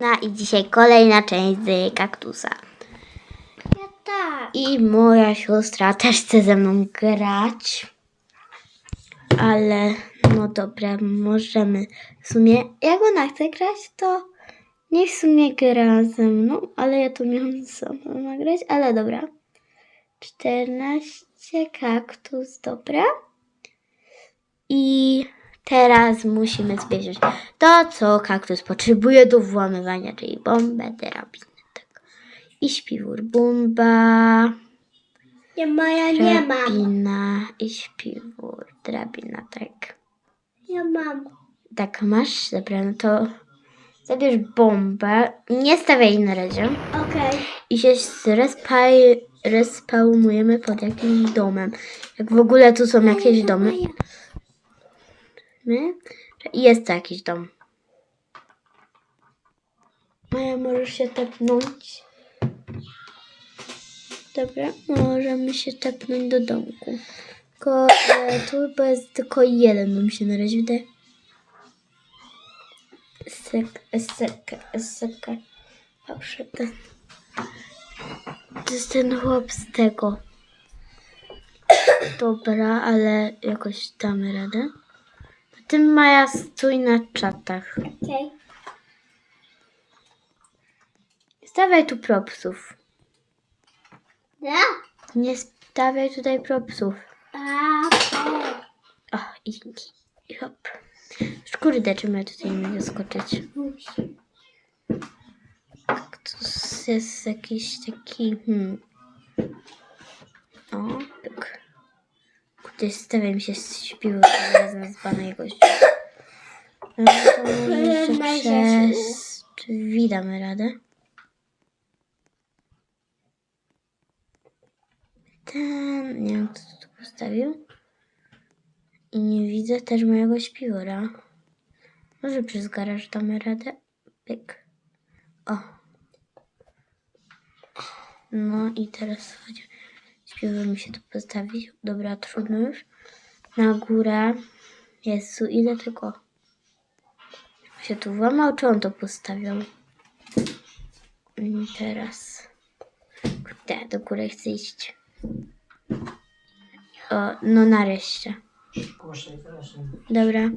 No i dzisiaj kolejna część z kaktusa. Ja tak. I moja siostra też chce ze mną grać. Ale no dobra, możemy. W sumie, jak ona chce grać, to niech w sumie gra ze mną, ale ja to miałam sama nagrać, ale dobra. 14 kaktus, dobra. I teraz musimy zbierać to, co kaktus potrzebuje do włamywania, czyli bombę, drabinę. Tak. I śpiwór bumba, Nie moja nie mam. drabina i śpiwór, drabina, tak. Ja mam. Tak, masz? Dobra, no to zabierz bombę, nie stawiaj jej na razie Okej. i się zrespaj, respawnujemy pod jakimś domem. Jak w ogóle tu są jakieś domy. Jest jakiś dom. Maja, możesz się tepnąć. Dobra, możemy się tepnąć do domku. Tylko e, tu chyba jest tylko jeden dom się na razie wydaje. Sek, sek, sek. Dobrze, ten. To jest ten chłop z tego. Dobra, ale jakoś damy radę. Ty Maja stój na czatach. Okej. Stawiaj tu propsów. Ja? Nie stawiaj tutaj propsów. A, okej. O, i hop. Szkurde, czym ja tutaj nie mogę skoczyć. Musi. To jest jakiś taki... Hmm. O, tak. Kurde, stawiam się z śpiwu, zaraz nazwana jego No to może jeszcze przez drzwi damy radę. Ten, nie wiem kto to tu postawił. I nie widzę też mojego śpiwora. Może przez garaż damy radę. Pyk. O. No i teraz chodź. Śpiwór mi się tu postawić. Dobra, trudno już. Na górę. Jezu, ile tego się tu włamał, czy on to postawiał? I teraz. Kurde, do góry chcę iść. O, no nareszcie. Dobra.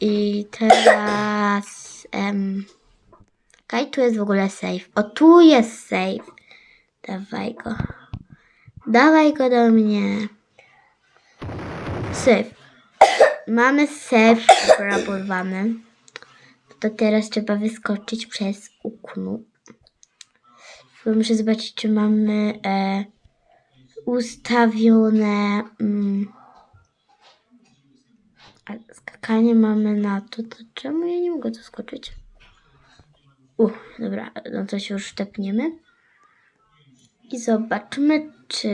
I teraz. Em, Okej, tu jest w ogóle safe. O, tu jest safe. Dawaj go. Dawaj go do mnie. Safe. Mamy safe obrabowany. To teraz trzeba wyskoczyć przez okno. Muszę zobaczyć, czy mamy e, ustawione. Mm, skakanie mamy na to, to czemu ja nie mogę tu skoczyć? Dobra, no to się już tepniemy. I zobaczmy, czy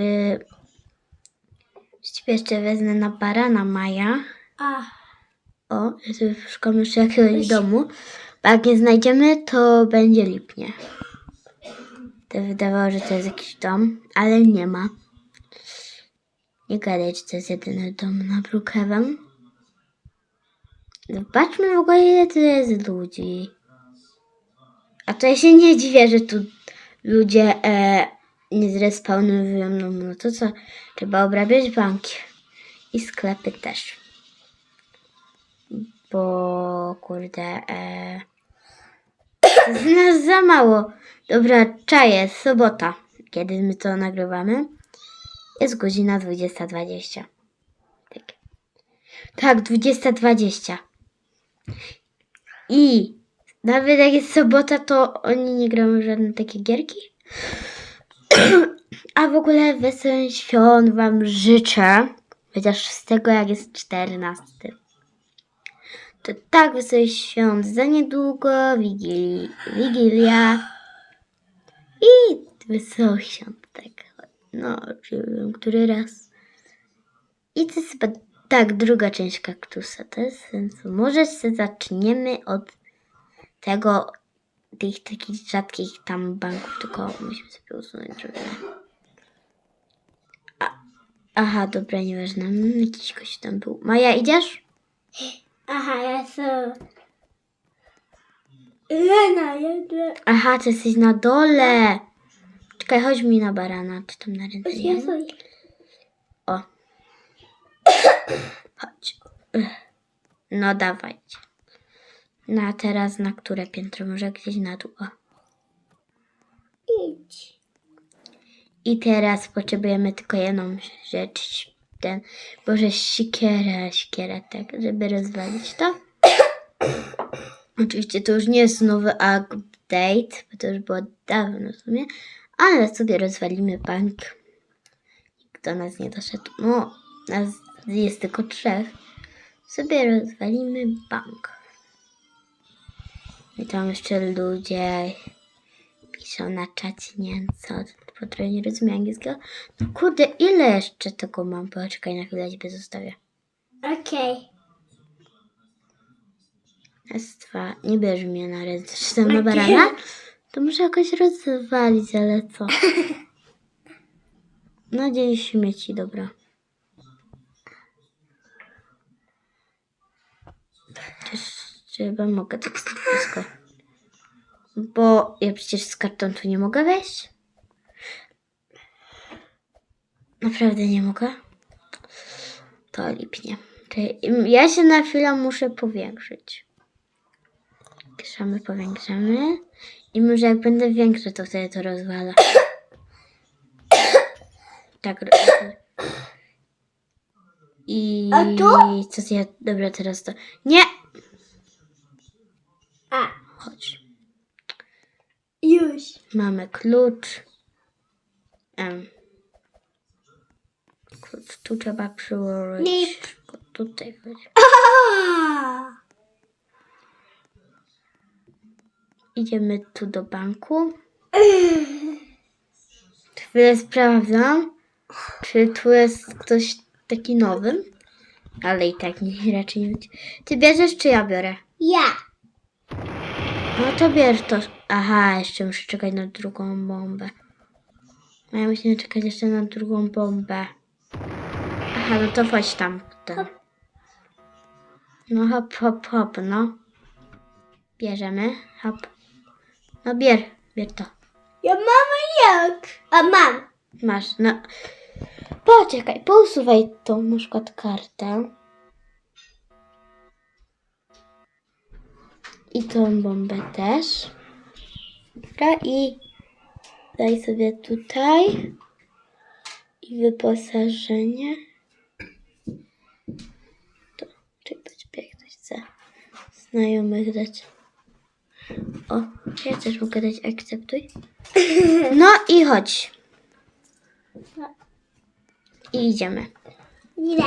Właściwie jeszcze wezmę na barana Maja. A, O, ja sobie szukam jeszcze jakiegoś domu. Bo jak nie znajdziemy, to będzie lipnie. To wydawało, że to jest jakiś dom, ale nie ma. Nie gadaj, czy to jest jedyny dom na Brookhaven. Zobaczmy w ogóle, ile tu jest ludzi. A to ja się nie dziwię, że tu ludzie e, nie zrespawnują. No, no to co? Trzeba obrabiać banki. I sklepy też. Bo kurde, e, jest nas za mało. Dobra, czaję, sobota, kiedy my to nagrywamy. Jest godzina 20.20. Tak. Tak, 20.20. I nawet jak jest sobota, to oni nie grają żadne takie gierki. A w ogóle wesołych świąt Wam życzę. Chociaż z tego jak jest 14. To tak wesołych świąt za niedługo, Wigilii, Wigilia i wesołych świąt, tak. No, wiem, który raz. I to jest chyba, tak, druga część kaktusa, to jest sensu. Może się zaczniemy od tego, tych takich rzadkich tam banków, tylko musimy sobie usunąć żeby... A, aha, dobra, nieważne. Mm, Jakiś gość tam był. Maja, idziesz? aha, ja są. Lena, jeden. Aha, ty jesteś na dole. Czekaj, chodź mi na barana, czy tam na ręce. Jezu. O. Chodź. No dawajcie. No a teraz na które piętro? Może gdzieś na dół. O. Idź. I teraz potrzebujemy tylko jedną rzecz. Ten, Boże, siekierę, siekierę, tak, żeby rozwalić to. Oczywiście to już nie jest nowy update, bo to już było dawno w sumie, ale sobie rozwalimy bank. Nikt do nas nie doszedł. No, nas jest tylko trzech. Sobie rozwalimy bank. I tam jeszcze ludzie piszą na czacie, nie co, bo trochę nie rozumiem angielskiego. No kurde, ile jeszcze tego mam? Poczekaj na chwilę, ciebie zostawię. Okej. Raz, dwa, nie bierz mnie na ręce, czy tam na barana? To muszę jakoś rozwalić, ale co? No dzień śmieci, dobra. Też chyba mogę tak blisko. Bo ja przecież z kartonu tu nie mogę wejść. Naprawdę nie mogę. To lipnie. Ja się na chwilę muszę powiększyć. Powiększamy, powiększamy. I może jak będę większy, to wtedy to rozwalę. Tak. I A tu? co ja. Dobra, teraz to. Nie! A, Chodź. już. Mamy klucz. Em. Klucz tu trzeba przyłożyć. Go Tutaj chodź. Idziemy tu do banku. Chwilę sprawdzam, czy tu jest ktoś taki nowy. Ale i tak nie, raczej nie będzie. Ty bierzesz, czy ja biorę? Ja. No to bierz to. Aha, jeszcze muszę czekać na drugą bombę. A ja musimy czekać jeszcze na drugą bombę. Aha, no to chodź tam. Ten. No hop, hop, hop, no. Bierzemy, hop. No bier, bier to. Ja mam jak? A mam. Masz, no. Poczekaj, pousuwaj tą na przykład kartę. I tą bombę też. Dobra, i daj sobie tutaj. I wyposażenie. To, czy poczekaj, jak ktoś chce znajomych dać. O, ja też mogę dać akceptuj. No i chodź. I idziemy. Ile?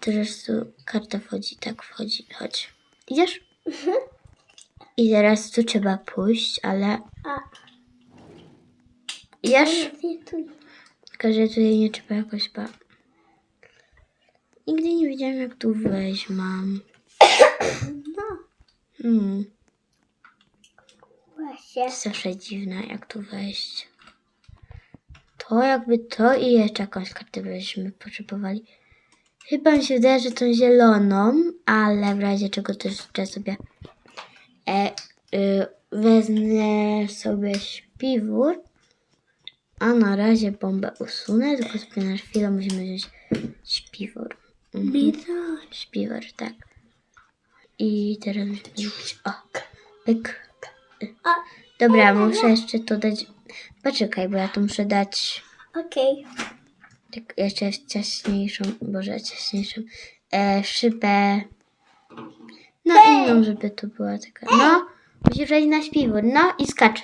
Teraz tu karta wchodzi, tak wchodzi, chodź. Idziesz? I teraz tu trzeba pójść, ale A. Tu. Tylko, że tutaj nie trzeba jakoś ba... Nigdy nie wiedziałam jak tu wejść mam. No. Hmm, Właśnie. jest zawsze dziwne jak tu wejść. To jakby to i jeszcze jakąś kartę byśmy potrzebowali. Chyba mi się wydaje, że tą zieloną, ale w razie czego też jeszcze sobie e, y, wezmę sobie śpiwór. A na razie bombę usunę, tylko sobie na chwilę musimy wziąć śpiwór. Mhm. Śpiwór, tak. I teraz musimy o, pyk. A. Dobra, muszę jeszcze to dać, poczekaj, bo ja to muszę dać Okej. tak jeszcze ciaśniejszą, boże, ciaśniejszą e, szybę. No inną, żeby to była taka. No, musisz wejść na śpiwór. No i skacz.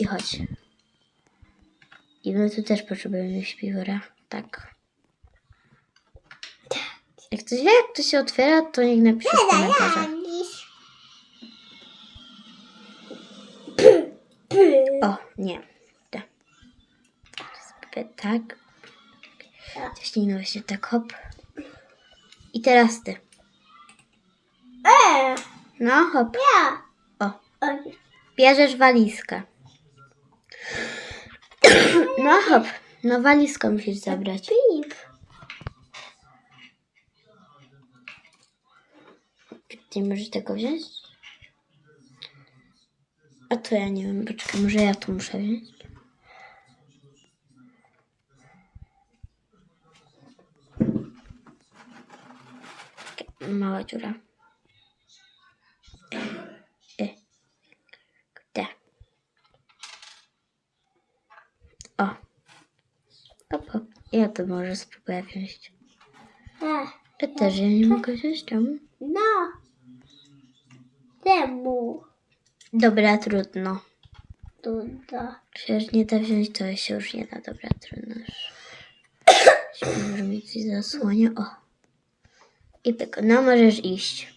I chodź. I my tu też potrzebujemy śpiwora. Tak. Jak ktoś wie, jak to się otwiera, to niech napisze w komentarzach. O, nie. Tak. Tak. Ciśnijmy się tak, hop. I teraz ty. E, No, hop. ja. O, Oj. bierzesz walizkę. No, hop. No, walizkę musisz zabrać. Pip. Nie możesz tego wziąć? A to ja nie wiem, poczekaj, może ja to muszę wziąć. Mała dziura. E, e. Kurde. O. Hop, hop. Ja to może spróbuję wziąć. Ech, Ja też ja nie mogę wziąć tam. no. Temu. Dobra, trudno. Trudno. Przecież nie da wziąć, to się już nie da. Dobra, trudno. Może mi coś zasłania. O. I pyk. No, możesz iść.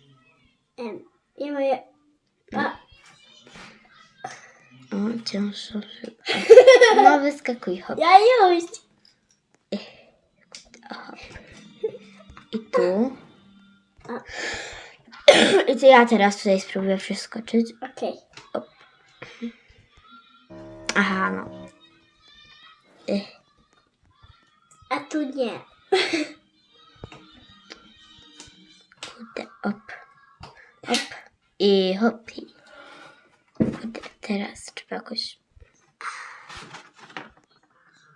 Em, ja moje... A, O, ciężko. No, wyskakuj, hop. ja już. hop. I tu. I to ja teraz tutaj spróbuję przeskoczyć. Okej. Aha, no. Ech. A tu nie. Kurde, op. Hop. I hopi. Kurde, teraz trzeba jakoś...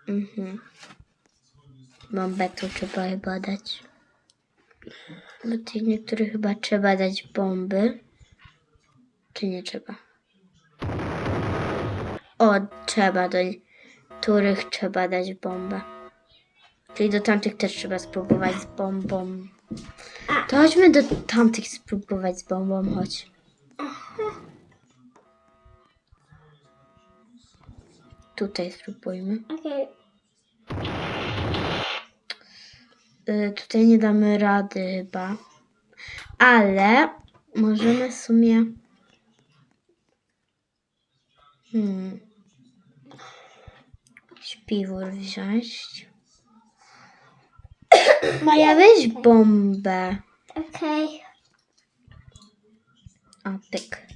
Mhm. Bombę tu trzeba chyba dać. Bo tych niektórych chyba trzeba dać bomby. Czy nie trzeba? O, trzeba do niektórych trzeba dać bombę. Czyli do tamtych też trzeba spróbować z bombą. To chodźmy do tamtych spróbować z bombą, chodź. Tutaj spróbujmy. Okej. Y, tutaj nie damy rady chyba. Ale możemy w sumie. Hmm. Śpiwór wziąć. Maja, weź bombę. Okej. O, pyk.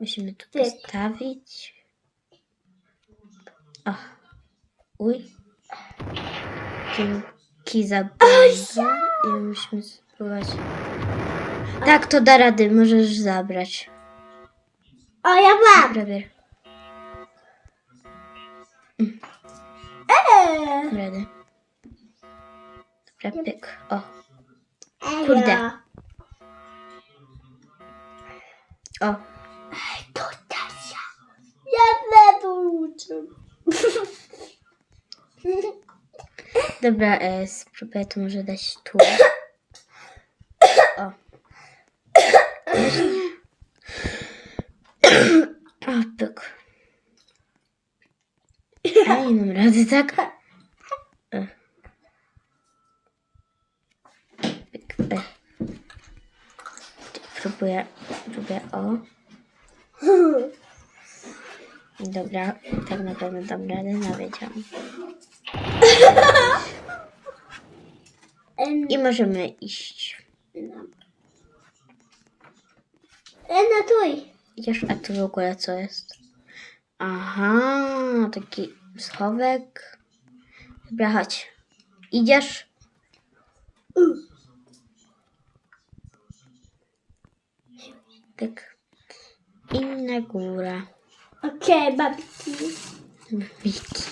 Musimy tu Pyk. postawić. O. Uj. Dzięki za. I musimy spróbować. Tak, to da rady. Możesz zabrać. O, ja mam. Dobra, bier. Eee. Rady. Dobra, pyk. O. Kurde. O. To Tasia. Ja uczę. Dobra, e, spróbuję to może dać tu. O. O, pyk. A nie mam rady, tak? E. Próbuję, próbuję, o. Dobra, tak na pewno dam radę, no. I możemy iść. no. E, no tuj. Idziesz, a tu w ogóle co jest? Aha, taki schowek. Dobra, chodź. Idziesz? Tak. I na górę. Okej, babki. Wiki.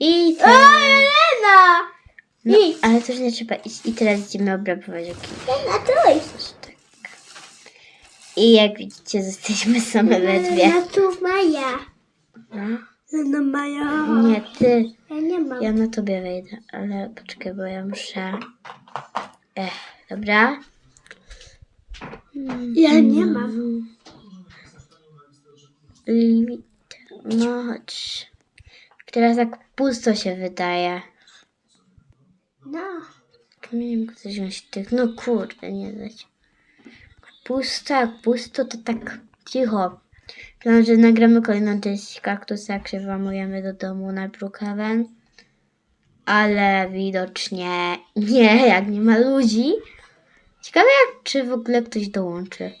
I O, teraz... Elena! No, idź. ale też nie trzeba iść. I teraz idziemy obrabować oki. Elena, tuj. Tak. I jak widzicie, jesteśmy same we dwie. Elena, tu Maja. No. Elena, Maja. Nie, ty. Ja nie mam. Ja na tobie wejdę, ale poczekaj, bo ja muszę. Ech, dobra. Ja nie mam. Limit. No chodź. Teraz tak pusto się wydaje. No. Jak coś wziąć tych. No kurde, nie dać. Pusto, jak pusto, to tak cicho. Myślałam, że nagramy kolejną część kaktusa, jak się włamujemy do domu na Brookhaven. Ale widocznie nie, jak nie ma ludzi. Ciekawe, jak, czy w ogóle ktoś dołączy.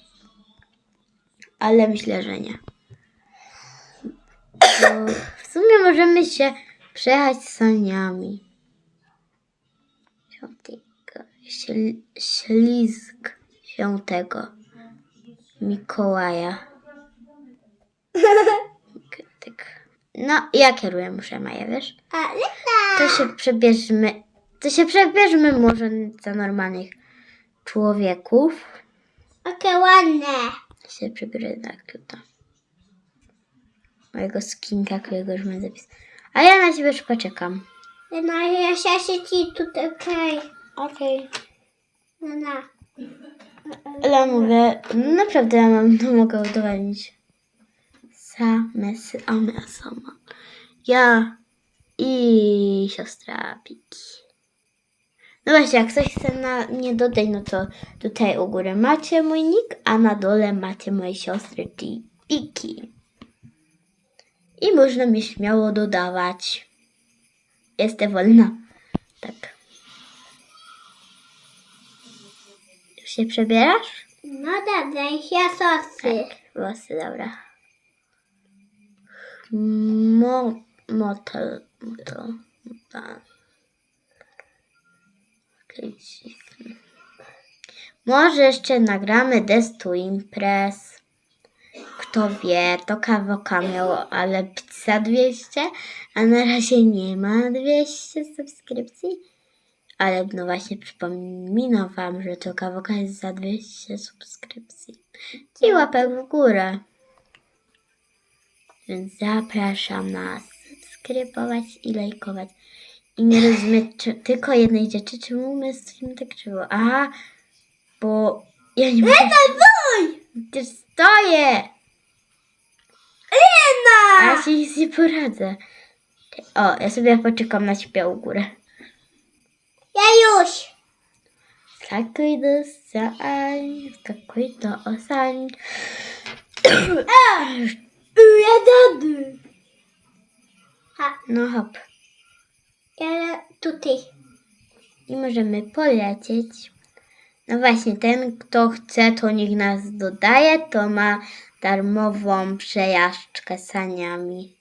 Ale myślę, że nie. Bo w sumie możemy się przejechać saniami. Świętego, śl- ślizg świętego Mikołaja. Tak. No, ja kieruję muszę Maja, wiesz? Ale To się przebierzmy, to się przebierzmy może za normalnych człowieków. Okej, ładne. się przebiorę na Kluta. Mojego skinka, którego już mam zapis. A ja na ciebie już poczekam. No, ja się ci tutaj, okej. Okej. No, no. Ale mówię, naprawdę ja mam, to mogę udowodnić. Same, same, sama. Ja i siostra Piki. No właśnie, jak ktoś chce na mnie dodać, no to tutaj u góry macie mój nick, a na dole macie mojej siostry G Piki. I można mnie śmiało dodawać. Jestem wolna. Tak. Już się przebierasz? No dobra, ja sosy. Włosy, dobra. Mo, motel, motel, motel. Kręcimy. Może jeszcze nagramy Des to Impress. Kto wie, to kawoka miało, ale pizza 200, a na razie nie ma 200 subskrypcji. Ale no właśnie przypominam wam, że to kawoka jest za 200 subskrypcji. I łapek w górę. Więc zapraszam nas subskrybować i lajkować. I nie rozumiem czy, tylko jednej rzeczy, czemu my stream tak krzywo. Aha, bo ja nie mogę... Ty stoję! A ja się nic nie poradzę. O, ja sobie poczekam na ciebie u górę. Ja już. Skakuj do sań, skakuj do osań. Ja dady. Ha, No hop. ja tutaj. I możemy polecieć. No właśnie, ten kto chce, to niech nas dodaje, to ma darmową przejażdżkę saniami.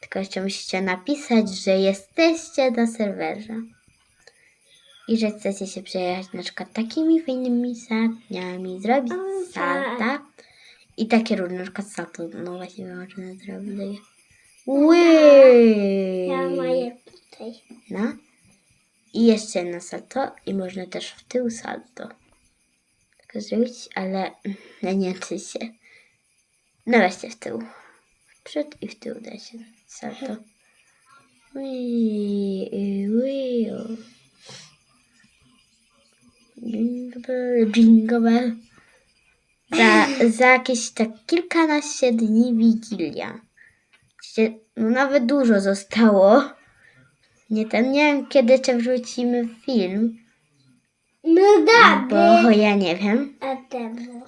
Tylko jeszcze musicie napisać, że jesteście na serwerze. I że chcecie się przejechać na przykład takimi fajnymi saniami, zrobić O, salta. I takie różne, na przykład salto, no właśnie można zrobić. Ły! Ja moje tutaj. No. I jeszcze jedno salto i można też w tył salto. Tylko zrobić, ale ja nie wiem, czy się. No weźcie w tył. W przód i w tył da się salto. Jingle bell. Za, za jakieś tak kilkanaście dni Wigilia. No nawet dużo zostało. Nie ten, nie wiem kiedy czy wrzucimy film, No bo dady. ja nie wiem. A temu.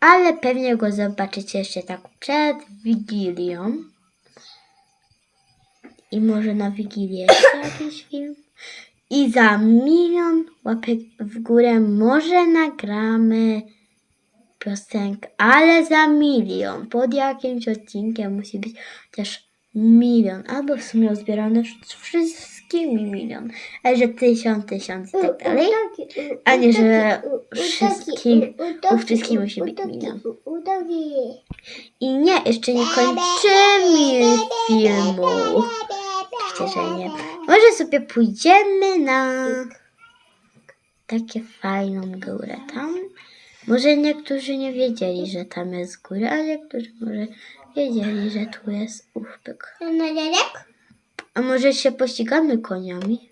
Ale pewnie go zobaczycie jeszcze tak przed Wigilią. I może na Wigilię jeszcze jakiś film. I za milion łapek w górę może nagramy piosenkę, ale za milion. Pod jakimś odcinkiem musi być też milion. Albo w sumie uzbierane wszystkimi milion. Ale że tysiąc, tysiąc i tak dalej. A nie, że wszystkim, u wszystkim musi być milion. I nie, jeszcze nie kończymy filmu. Oczywiście, że nie. Może sobie pójdziemy na takie fajną górę tam. Może niektórzy nie wiedzieli, że tam jest góra, a niektórzy może wiedzieli, że tu jest ówpyk. Na dziadek? A może się pościgamy koniami?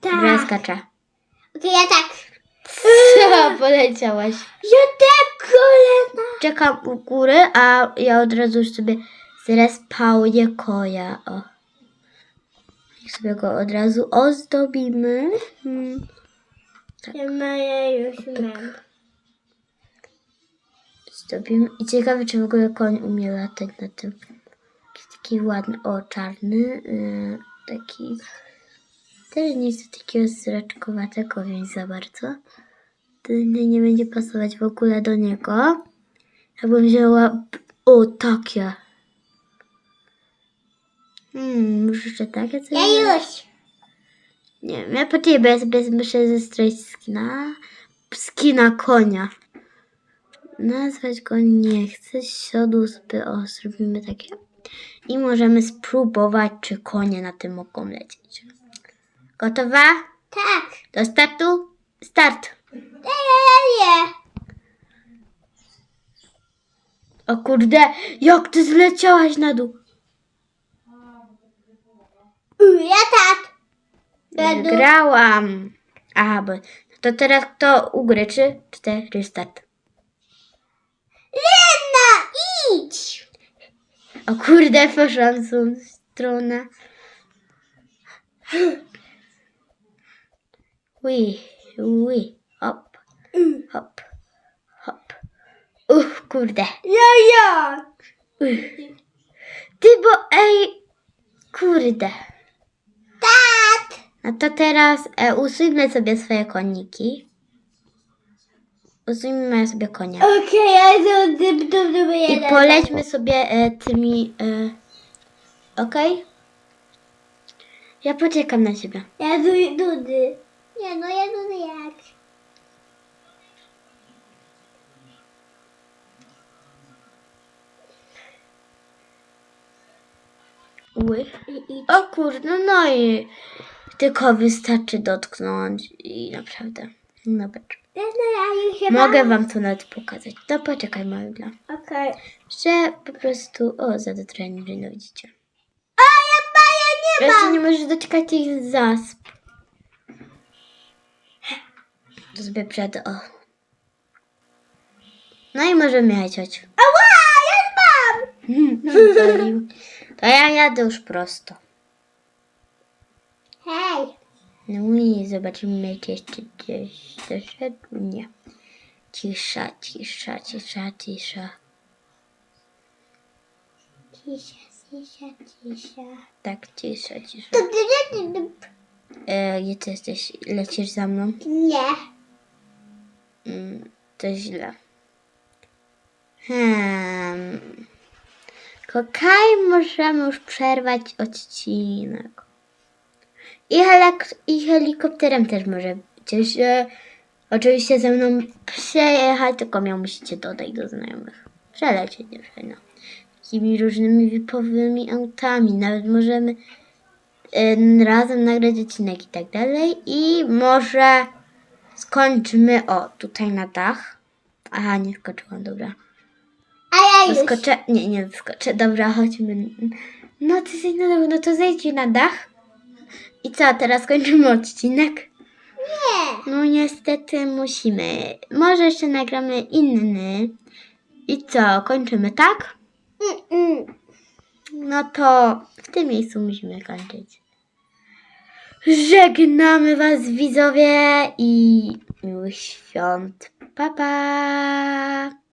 Tak. Dobra, skaczę. Okej, ja tak. Co, poleciałaś? Ja tak kolena. Czekam u góry, a ja od razu już sobie zrespauję koja. O. I sobie go od razu ozdobimy. Hmm. Ja moje już mam. I ciekawe, czy w ogóle koń umie latać na tym. Taki ładny, o czarny. Yy, taki. Też nie jest takiego sraczkowatego, więc za bardzo. To nie, nie będzie pasować w ogóle do niego. Jakbym wzięła. O, takie. Hmm, może jeszcze takie coś? Ja już. Nie wiem, ja po ciebie sobie muszę zestroić skina. Skina konia. Nazwać go nie chcę. Siodóspy, o, zrobimy takie. I możemy spróbować, czy konie na tym mogą lecieć. Gotowa? Tak. Do startu? Start! Nie. O kurde, jak ty zleciałaś na dół? Ja tak. Wygrałam. Aha, bo to teraz kto ugryczy? Cztery start. Lena, idź. O kurde, poszłam w tą stronę. Ui, ui, hop, hop, hop. Uch, kurde. Ja, ja. Ty, bo ej, kurde. Tak. No to teraz e, usuńmy sobie swoje koniki. Usuńmy sobie konia. Okej, ja to dyb, dyb, dyb, I jeden. polećmy sobie e, tymi. E, Okej? Ja poczekam na ciebie. Ja du, dudy. Nie no, ja dudy jak. Ły. I, i. O kurde, no i tylko wystarczy dotknąć i naprawdę. No. Mogę wam to nawet pokazać. To poczekaj, Magda. Okej. Że po prostu. O, za dotrenie, no widzicie. A ja baję nie mam. nie możesz doczekać ich zasp. To sobie przed. O. No i możemy jechać. Ała, ja mam. To ja jadę już prosto. Hej. No i zobaczymy, czy jeszcze gdzieś doszedł. Nie. Cisza, cisza, cisza, cisza. Cisza, cisza, cisza. Tak, cisza, cisza. To ty, ty. E, gdzie ty jesteś? Lecisz za mną? Nie. Mm, to źle. Hmm. Kokaj, możemy już przerwać odcinek. I, helek- I helikopterem też możecie się oczywiście ze mną przejechać, tylko miał musicie dodać do znajomych. Przelecieć, nie fajno. Takimi różnymi wipowymi autami. Nawet możemy y, razem nagrać odcinek i tak dalej. I może skończmy, o, tutaj na dach. Aha, nie skoczyłam, dobra. A ja już. Skoczę, nie, nie skoczę, dobra, chodźmy. No ty jesteś na dachu, no to zejdź na dach. I co, teraz kończymy odcinek? Nie. No niestety musimy. Może jeszcze nagramy inny. I co, kończymy, tak? Mm-mm. No to w tym miejscu musimy kończyć. Żegnamy Was widzowie i miłych świąt. Pa pa!